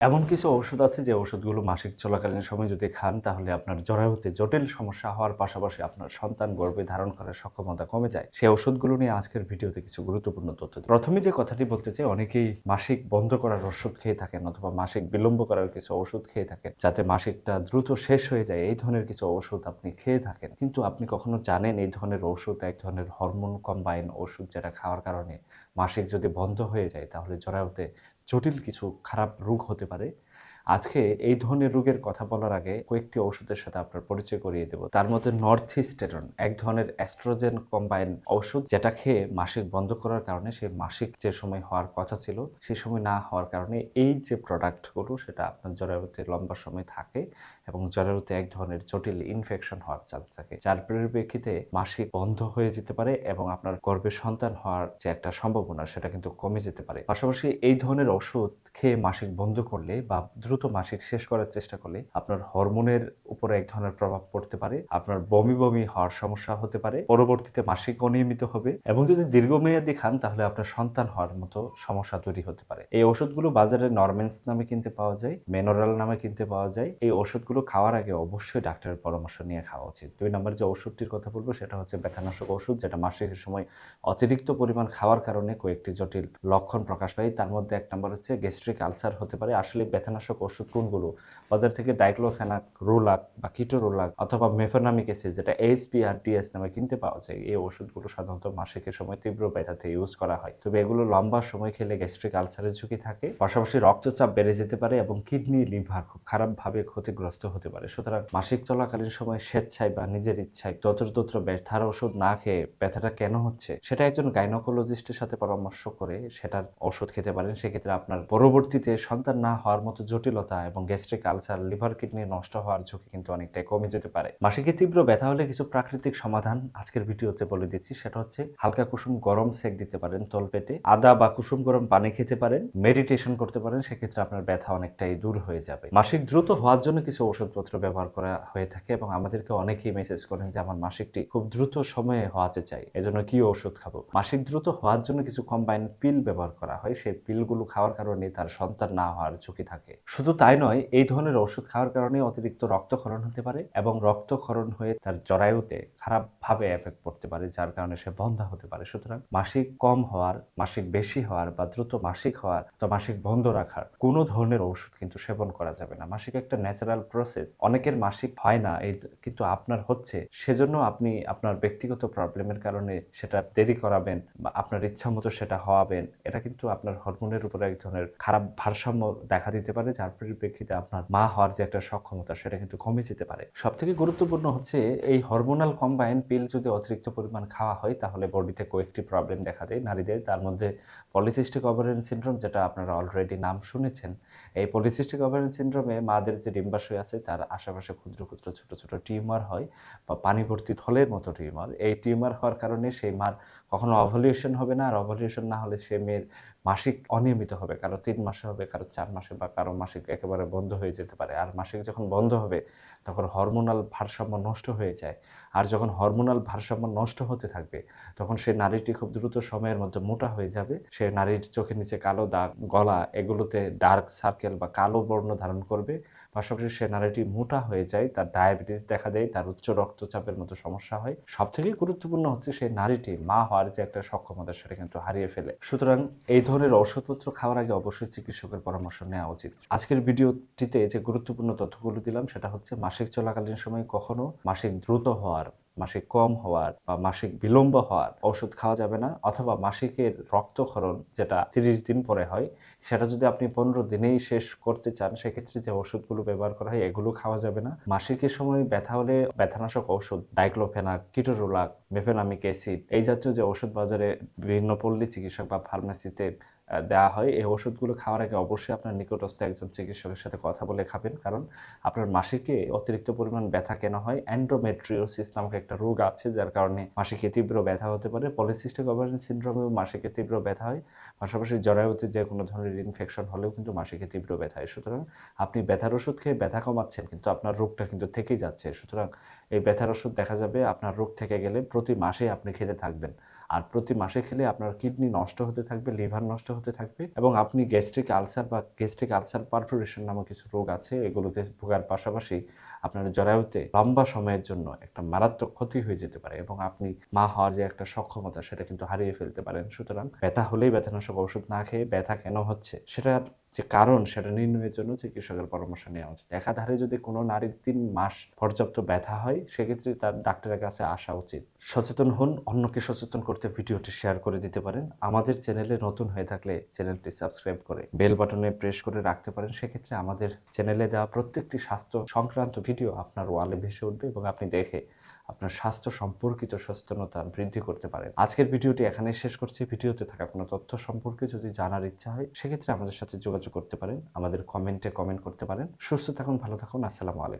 এমন কিছু ঔষধ আছে যে ওষুধগুলো মাসিক চলাকালীন সময় যদি খান, তাহলে আপনার জরায়ুতে জটিল সমস্যা হওয়ার পাশাপাশি আপনার সন্তান গর্ভে ধারণ করার সক্ষমতা কমে যায়। সেই ওষুধগুলো নিয়ে আজকের ভিডিওতে কিছু গুরুত্বপূর্ণ তথ্য প্রথমে যে কথাটি বলতে চাই, অনেকেই মাসিক বন্ধ করার ওষুধ খেয়ে থাকেন অথবা মাসিক বিলম্ব করার কিছু ওষুধ খেয়ে থাকেন, যাতে মাসিকটা দ্রুত শেষ হয়ে যায়। এই ধরনের কিছু ওষুধ আপনি খেয়ে থাকেন। কিন্তু আপনি কখনো জানেন এই ধরনের ওষুধ এক ধরনের হরমোন কম্বাইন ওষুধ যেটা খাওয়ার কারণে মাসিক যদি বন্ধ হয়ে যায়, তাহলে জরায়ুতে জটিল কিছু খারাপ রোগ হতে পারে। আজকে এই ধরনের রোগের কথা বলার আগে কয়েকটি ওষুধের সাথে আপনার পরিচয় করিয়ে দেব। তার মধ্যে নর্থ ইস্টেরন এক ধরনের অ্যাস্ট্রোজেন কম্বাইন ওষুধ যেটা খেয়ে মাসিক বন্ধ করার কারণে সেই মাসিক যে সময় হওয়ার কথা ছিল সেই সময় না হওয়ার কারণে এই যে প্রোডাক্টগুলো, সেটা আপনার জরায়ুতে লম্বা সময় থাকে এবং জরায়ুতে এক ধরনের জটিল ইনফেকশন হওয়ার চান্স থাকে। যার পরিপ্রেক্ষিতে মাসিক বন্ধ হয়ে যেতে পারে এবং আপনার গর্ভে সন্তান হওয়ার যে একটা সম্ভাবনা, সেটা কিন্তু কমে যেতে পারে। পাশাপাশি এই ধরনের ওষুধ খেয়ে মাসিক বন্ধ করলে বা দ্রুত মাসিক শেষ করার চেষ্টা করলে আপনার হরমোনের উপরে এক ধরনের প্রভাব পড়তে পারে, আপনার বমি বমি হওয়ার সমস্যা হতে পারে, পরবর্তীতে মাসিক অনিয়মিত হবে এবং যদি দীর্ঘমেয়াদী খান তাহলে আপনার সন্তান হওয়ার মতো সমস্যা তৈরি হতে পারে। এই ওষুধগুলো বাজারে নরমেন্স নামে কিনতে পাওয়া যায়, মেনোরাল নামে কিনতে পাওয়া যায়। এই ওষুধগুলো খাওয়ার আগে অবশ্যই ডাক্তারের পরামর্শ নিয়ে খাওয়া উচিত। দুই নম্বর যে ওষুধটির কথা বলব সেটা হচ্ছে ব্যথানাশক ওষুধ, যেটা মাসিকের সময় অতিরিক্ত পরিমাণ খাওয়ার কারণে কয়েকটি জটিল লক্ষণ প্রকাশ পায়। তার মধ্যে এক নম্বর হচ্ছে গ্যাস্ট্রিক আলসার হতে পারে। আসলে ব্যথানাশক ওষুধ কোনগুলো? বাজার থেকে ডাইক্লোফেনাক, রোলাক বা কিটোরোলাক অথবা মেফোনামিক অ্যাসিড যেটা এইচপি আর ডিএস নামে কিনতে পাওয়া যায়, এই ওষুধগুলো সাধারণত মাসিকের সময় তীব্র ব্যথাতে ইউজ করা হয়। তবে এগুলো লম্বা সময় খেলে গ্যাস্ট্রিক আলসারের ঝুঁকি থাকে, পাশাপাশি রক্তচাপ বেড়ে যেতে পারে এবং কিডনি, লিভার খুব খারাপভাবে ক্ষতিগ্রস্ত হতে পারে। সুতরাং মাসিক চলাকালীন সময় স্বেচ্ছায় বা নিজের ইচ্ছায় যত্রতত্র ব্যথার ওষুধ না খেয়ে ব্যথাটা কেন হচ্ছে? সেটা একজন গাইনোকোলজিস্টের সাথে পরামর্শ করে সেটার ওষুধ খেতে পারেন। সেক্ষেত্রে আপনার পরবর্তীতে সন্তান না হওয়ার মতো জটিলতা এবং গ্যাস্ট্রিক আলসার লিভার কিডনি নষ্ট হওয়ার ঝুঁকি কিন্তু অনেকটাই কমে যেতে পারে। মাসিকে তীব্র ব্যথা হলে কিছু প্রাকৃতিক সমাধান আজকের ভিডিওতে বলে দিচ্ছি। সেটা হচ্ছে হালকা কুসুম গরম সেক দিতে পারেন তল তলপেটে আদা বা কুসুম গরম পানি খেতে পারেন মেডিটেশন করতে পারেন, সেক্ষেত্রে আপনার ব্যথা অনেকটাই দূর হয়ে যাবে। মাসিক দ্রুত হওয়ার জন্য কিছু ওষুধপত্র ব্যবহার করা হয়ে থাকে এবং আমাদেরকে অনেকেই মেসেজ করেন যে, আমার মাসিকটি খুব দ্রুত সময়ে হওয়াতে চাই, এজন্য কি ওষুধ খাব? মাসিক দ্রুত হওয়ার জন্য কিছু কম্বাইন পিল ব্যবহার করা হয়। সেই পিলগুলো খাওয়ার কারণে তার সন্তান না হওয়ার ঝুঁকি থাকে। শুধু তাই নয়, এই ধরনের ওষুধ খাওয়ার কারণে অতিরিক্ত রক্তক্ষরণ হতে পারে এবং রক্তক্ষরণ হয়ে তার জরায়ুতে খারাপভাবে এফেক্ট পড়তে পারে, যার কারণে সে বন্ধা হতে পারে। সুতরাং মাসিক কম হওয়ার, মাসিক বেশি হওয়ার বা দ্রুত মাসিক হওয়ার তো মাসিক বন্ধ রাখার কোনো ধরনের ওষুধ কিন্তু সেবন করা যাবে না। মাসিক একটা ন্যাচারাল প্রসেস অনেকের মাসিক হয় না, এই কিন্তু আপনার হচ্ছে। সেজন্য আপনি আপনার ব্যক্তিগত প্রবলেমের কারণে সেটা দেরি করাবেন বা আপনার ইচ্ছা মতো সেটা হওয়াবেন। এটা কিন্তু আপনার হরমোনের উপরে এক ধরনের খারাপ ভারসাম্য দেখা দিতে পারে, যার পরিপ্রেক্ষিতে আপনার মা হওয়ার যে একটা সক্ষমতা, সেটা কিন্তু কমে যেতে পারে। সব থেকে গুরুত্বপূর্ণ হচ্ছে এই হরমোনাল কম্বাইন পিল যদি অতিরিক্ত পরিমাণ খাওয়া হয়, তাহলে বডিতে কয়েকটি প্রবলেম দেখা দেয় নারীদের। তার মধ্যে পলিসিস্টিক ওভারিয়ান সিনড্রোম যেটা আপনারা অলরেডি নাম শুনেছেন। এই পলিসিস্টিক ওভারিয়ান সিনড্রোমে মাদের যে ডিম্বাশয় আছে, তার আশেপাশে ক্ষুদ্র ক্ষুদ্র ছোট ছোট টিউমার হয় বা পানি ভর্তি থলের মতো টিউমার। এই টিউমার হওয়ার কারণে সেই মার কখনো অভলিউশন হবে না। আর অভলিউশন না হলে সে মেয়ের মাসিক অনিয়মিত হবে, কারও তিন মাসে হবে, কারও চার মাসে বা কারও মাসিক একেবারে বন্ধ হয়ে যেতে পারে। আর মাসিক যখন বন্ধ হবে, তখন হরমোনাল ভারসাম্য নষ্ট হয়ে যায়। আর যখন হরমোনাল ভারসাম্য নষ্ট হতে থাকবে, তখন সেই নারীটি খুব দ্রুত সময়ের মধ্যে মোটা হয়ে যাবে। সে নারীর চোখের নিচে কালো দাগ, গলা, এগুলোতে ডার্ক সার্কেল বা কালো বর্ণ ধারণ করবে। পাশাপাশি সে নারীটি মোটা হয়ে যায়, তার ডায়াবেটিস দেখা দেয়, তার উচ্চ রক্তচাপের মতো সমস্যা হয়। সব থেকে গুরুত্বপূর্ণ হচ্ছে সেই নারীটি মা হওয়ার যে একটা সক্ষমতা, সেটা কিন্তু হারিয়ে ফেলে। সুতরাং এই ধরনের ওষুধপত্র খাওয়ার আগে অবশ্যই চিকিৎসকের পরামর্শ নেওয়া উচিত। আজকের ভিডিওটিতে যে গুরুত্বপূর্ণ তথ্যগুলো দিলাম, সেটা হচ্ছে মাসিক চলাকালীন সময় কখনো মাসিক দ্রুত হওয়ার মাসিক কম হওয়ার বা মাসিক বিলম্ব হওয়ার ওষুধ খাওয়া যাবে না অথবা মাসিকের রক্তক্ষরণ যেটা তিরিশ দিন পরে হয়, সেটা যদি আপনি পনেরো দিনেই শেষ করতে চান, সেক্ষেত্রে যে ওষুধগুলো ব্যবহার করা হয় এগুলো খাওয়া যাবে না। মাসিকের সময় ব্যথা হলে ব্যথানাশক ওষুধ ডাইক্লোফেনাক, কিটোরোলাক মেফেনামিক অ্যাসিড, এই জাতীয় যে ওষুধ বাজারে বিভিন্ন পল্লী চিকিৎসক বা ফার্মেসিতে দেওয়া হয়। এই ওষুধগুলো খাওয়ার আগে অবশ্যই আপনার নিকটস্থ একজন চিকিৎসকের সাথে কথা বলে খাবেন। কারণ আপনার মাসিকে অতিরিক্ত পরিমাণ ব্যথা কেন হয়? অ্যান্ড্রোমেট্রিওসিস নামক একটা রোগ আছে, যার কারণে মাসিকে তীব্র ব্যথা হতে পারে। পলিসিস্টিক ওভারিয়ান সিনড্রোমেও মাসিকে তীব্র ব্যথা হয়। পাশাপাশি জরায়ুতে যে কোনো ধরনের ইনফেকশন হলেও কিন্তু মাসিকে তীব্র ব্যথা হয়। সুতরাং আপনি ব্যথার ওষুধ খেয়ে ব্যথা কমাচ্ছেন, কিন্তু আপনার রোগটা কিন্তু থেকেই যাচ্ছে। সুতরাং এই ব্যথার ওষুধ দেখা যাবে, আপনার রোগ থেকে গেলে প্রতি মাসে আপনি খেতে থাকবেন। আর প্রতি মাসে খেলে আপনার কিডনি নষ্ট হতে থাকবে, লিভার নষ্ট হতে থাকবে এবং আপনি গ্যাস্ট্রিক আলসার বা গ্যাস্ট্রিক আলসার পারফোরেশন নামক কিছু রোগ আছে, এগুলোতে ভোগার পাশাপাশি আপনার জরায়ুতে লম্বা সময়ের জন্য একটা মারাত্মক ক্ষতি হয়ে যেতে পারে এবং আপনি মা হওয়ার যে একটা সক্ষমতা, সেটা কিন্তু হারিয়ে ফেলতে পারেন। সুতরাং ব্যথা হলেই ব্যথানাশক ওষুধ না খেয়ে ব্যথা কেন হচ্ছে? সেটার যে কারণ, সেটা নির্ণয়ের জন্য চিকিৎসকের পরামর্শ নেওয়া উচিত। একাধারে যদি কোনো নারীর তিন মাস পর্যাপ্ত ব্যথা হয়, সেক্ষেত্রে তার ডাক্তারের কাছে আসা উচিত। সচেতন হন, অন্যকে সচেতন করতে ভিডিওটি শেয়ার করে দিতে পারেন। আমাদের চ্যানেলে নতুন হয়ে থাকলে চ্যানেলটি সাবস্ক্রাইব করে বেল বাটনে প্রেস করে রাখতে পারেন। সেক্ষেত্রে আমাদের চ্যানেলে দেওয়া প্রত্যেকটি স্বাস্থ্য সংক্রান্ত ভিডিও আপনার ওয়ালে ভেসে উঠবে এবং আপনি দেখে আপনার স্বাস্থ্য সম্পর্কিত সচেতনতা বৃদ্ধি করতে পারেন। আজকের ভিডিওটি এখানে শেষ করছি। ভিডিওতে থাকা কোনো তথ্য সম্পর্কে যদি জানার ইচ্ছা হয়, সেক্ষেত্রে আমাদের সাথে যোগাযোগ করতে পারেন। আমাদের কমেন্টে কমেন্ট করতে পারেন। সুস্থ থাকুন, ভালো থাকুন। আসসালামু আলাইকুম।